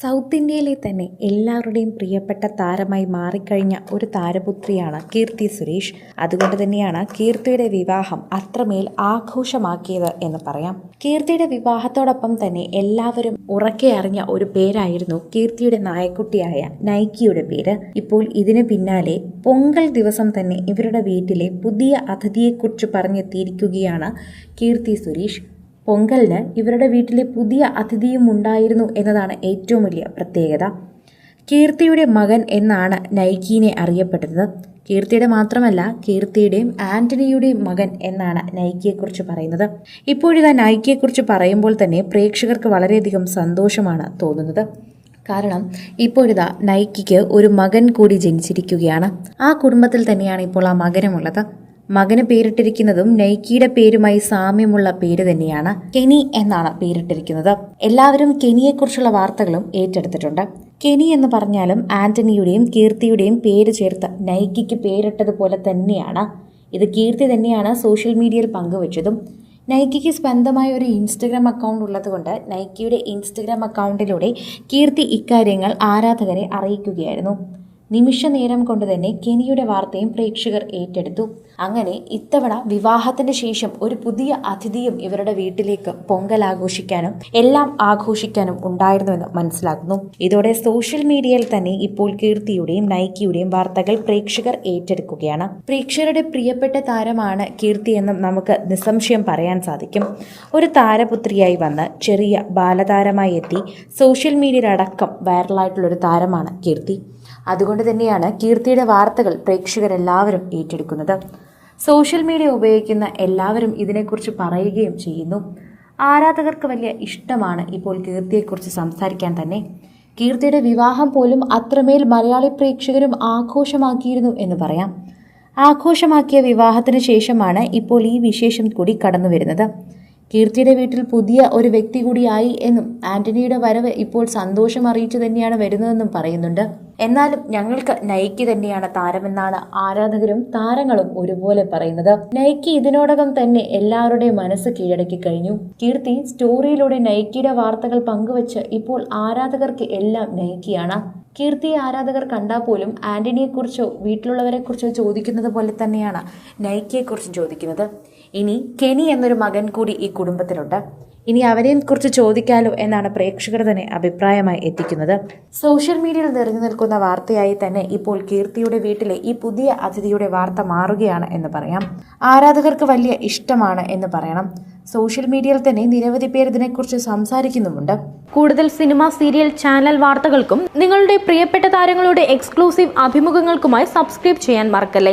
South ഇന്ത്യയിലെ തന്നെ എല്ലാവരുടെയും പ്രിയപ്പെട്ട താരമായി മാറിക്കഴിഞ്ഞ ഒരു താരപുത്രിയാണ് കീർത്തി സുരേഷ്. അതുകൊണ്ട് തന്നെയാണ് കീർത്തിയുടെ വിവാഹം അത്രമേൽ ആഘോഷമാക്കിയത് എന്ന് പറയാം. കീർത്തിയുടെ വിവാഹത്തോടൊപ്പം തന്നെ എല്ലാവരും ഉറക്കെ അറിഞ്ഞ ഒരു പേരായിരുന്നു കീർത്തിയുടെ നായക്കുട്ടിയായ നൈക്കിയുടെ പേര്. ഇപ്പോൾ ഇതിന് പിന്നാലെ പൊങ്കൽ ദിവസം തന്നെ ഇവരുടെ വീട്ടിലെ പുതിയ അതിഥിയെക്കുറിച്ച് പറഞ്ഞെത്തിയിരിക്കുകയാണ് കീർത്തി സുരേഷ്. പൊങ്കലിന് ഇവരുടെ വീട്ടിലെ പുതിയ അതിഥിയും ഉണ്ടായിരുന്നു എന്നതാണ് ഏറ്റവും വലിയ പ്രത്യേകത. കീർത്തിയുടെ മകൻ എന്നാണ് നൈക്കീനെ അറിയപ്പെടുന്നത് കീർത്തിയുടെ മാത്രമല്ല കീർത്തിയുടെയും ആന്റണിയുടെയും മകൻ എന്നാണ് നൈക്കിയെക്കുറിച്ച് പറയുന്നത്. ഇപ്പോഴിതാ നൈക്കിയെക്കുറിച്ച് പറയുമ്പോൾ തന്നെ പ്രേക്ഷകർക്ക് വളരെയധികം സന്തോഷമാണ് തോന്നുന്നത്. കാരണം ഇപ്പോഴിതാ നൈക്കിക്ക് ഒരു മകൻ കൂടി ജനിച്ചിരിക്കുകയാണ്. ആ കുടുംബത്തിൽ തന്നെയാണ് ഇപ്പോൾ ആ മകനുമുള്ളത്. മകന് പേരിട്ടിരിക്കുന്നതും നൈക്കിയുടെ പേരുമായി സാമ്യമുള്ള പേര് തന്നെയാണ് കെനി എന്നാണ് പേരിട്ടിരിക്കുന്നത്. എല്ലാവരും കെനിയെക്കുറിച്ചുള്ള വാർത്തകളും ഏറ്റെടുത്തിട്ടുണ്ട്. കെനി എന്ന് പറഞ്ഞാലും ആന്റണിയുടെയും കീർത്തിയുടെയും പേര് ചേർത്ത് നൈക്കിക്ക് പേരിട്ടതുപോലെ തന്നെയാണ്. ഇത് കീർത്തി തന്നെയാണ് സോഷ്യൽ മീഡിയയിൽ പങ്കുവച്ചതും. നൈക്കിക്ക് സ്വന്തമായ ഒരു ഇൻസ്റ്റഗ്രാം അക്കൗണ്ട് ഉള്ളതുകൊണ്ട് നൈക്കിയുടെ ഇൻസ്റ്റഗ്രാം അക്കൗണ്ടിലൂടെ കീർത്തി ഇക്കാര്യങ്ങൾ ആരാധകരെ അറിയിക്കുകയായിരുന്നു. നിമിഷ നേരം കൊണ്ട് തന്നെ കെനിയുടെ വാർത്തയും പ്രേക്ഷകർ ഏറ്റെടുത്തു. അങ്ങനെ ഇത്തവണ വിവാഹത്തിന് ശേഷം ഒരു പുതിയ അതിഥിയും ഇവരുടെ വീട്ടിലേക്ക് പൊങ്കൽ ആഘോഷിക്കാനും എല്ലാം ആഘോഷിക്കാനും ഉണ്ടായിരുന്നുവെന്ന് മനസ്സിലാക്കുന്നു. ഇതോടെ സോഷ്യൽ മീഡിയയിൽ തന്നെ ഇപ്പോൾ കീർത്തിയുടെയും നൈക്കിയുടെയും വാർത്തകൾ പ്രേക്ഷകർ ഏറ്റെടുക്കുകയാണ്. പ്രേക്ഷകരുടെ പ്രിയപ്പെട്ട താരമാണ് കീർത്തി എന്നും നമുക്ക് നിസ്സംശയം പറയാൻ സാധിക്കും. ഒരു താരപുത്രിയായി വന്ന് ചെറിയ ബാലതാരമായി എത്തി. സോഷ്യൽ മീഡിയയിലടക്കം വൈറലായിട്ടുള്ള ഒരു താരമാണ് കീർത്തി. അതുകൊണ്ട് തന്നെയാണ് കീർത്തിയുടെ വാർത്തകൾ പ്രേക്ഷകരെല്ലാവരും ഏറ്റെടുക്കുന്നത്. സോഷ്യൽ മീഡിയ ഉപയോഗിക്കുന്ന എല്ലാവരും ഇതിനെക്കുറിച്ച് പറയുകയും ചെയ്യുന്നു. ആരാധകർക്ക് വലിയ ഇഷ്ടമാണ് ഇപ്പോൾ കീർത്തിയെക്കുറിച്ച് സംസാരിക്കാൻ തന്നെ. കീർത്തിയുടെ വിവാഹം പോലും അത്രമേൽ മലയാളി പ്രേക്ഷകരും ആഘോഷമാക്കിയിരുന്നു എന്ന് പറയാം. ആഘോഷമാക്കിയ വിവാഹത്തിന് ശേഷമാണ് ഇപ്പോൾ ഈ വിശേഷം കൂടി കടന്നു വരുന്നത് കീർത്തിയുടെ വീട്ടിൽ പുതിയ ഒരു വ്യക്തി കൂടിയായി എന്നും ആന്റണിയുടെ വരവ് ഇപ്പോൾ സന്തോഷം അറിയിച്ചു തന്നെയാണ് വരുന്നതെന്നും പറയുന്നുണ്ട്. എന്നാലും ഞങ്ങൾക്ക് നൈക്കി തന്നെയാണ് താരമെന്നാണ് ആരാധകരും താരങ്ങളും ഒരുപോലെ പറയുന്നത്. നൈക്കി ഇതിനോടകം തന്നെ എല്ലാവരുടെയും മനസ്സ് കീഴടക്കി കഴിഞ്ഞു. കീർത്തി സ്റ്റോറിയിലൂടെ നൈക്കിയുടെ വാർത്തകൾ പങ്കുവച്ച് ഇപ്പോൾ ആരാധകർക്ക് എല്ലാം നൈക്കിയാണ്. കീർത്തി ആരാധകർ കണ്ടാൽ പോലും ആന്റണിയെക്കുറിച്ചോ വീട്ടിലുള്ളവരെക്കുറിച്ചോ ചോദിക്കുന്നത് പോലെ തന്നെയാണ് നൈക്കിയെക്കുറിച്ചും ചോദിക്കുന്നത്. ഇനി കെനി എന്നൊരു മകൻ കൂടി ഈ കുടുംബത്തിലുണ്ട്. ഇനി അവരെയും കുറിച്ച് ചോദിക്കാലോ എന്നാണ് പ്രേക്ഷകർ തന്നെ അഭിപ്രായമായി എത്തിക്കുന്നത്. സോഷ്യൽ മീഡിയയിൽ നിറഞ്ഞു നിൽക്കുന്ന വാർത്തയായി തന്നെ ഇപ്പോൾ കീർത്തിയുടെ വീട്ടിലെ ഈ പുതിയ അതിഥിയുടെ വാർത്ത മാറുകയാണ് എന്ന് പറയാം. ആരാധകർക്ക് വലിയ ഇഷ്ടമാണ് എന്ന് പറയണം. സോഷ്യൽ മീഡിയയിൽ തന്നെ നിരവധി പേർ ഇതിനെക്കുറിച്ച് സംസാരിക്കുന്നുമുണ്ട്. കൂടുതൽ സിനിമ സീരിയൽ ചാനൽ വാർത്തകൾക്കും നിങ്ങളുടെ പ്രിയപ്പെട്ട താരങ്ങളുടെ എക്സ്ക്ലൂസീവ് അഭിമുഖങ്ങൾക്കുമായി സബ്സ്ക്രൈബ് ചെയ്യാൻ മറക്കല്ലേ?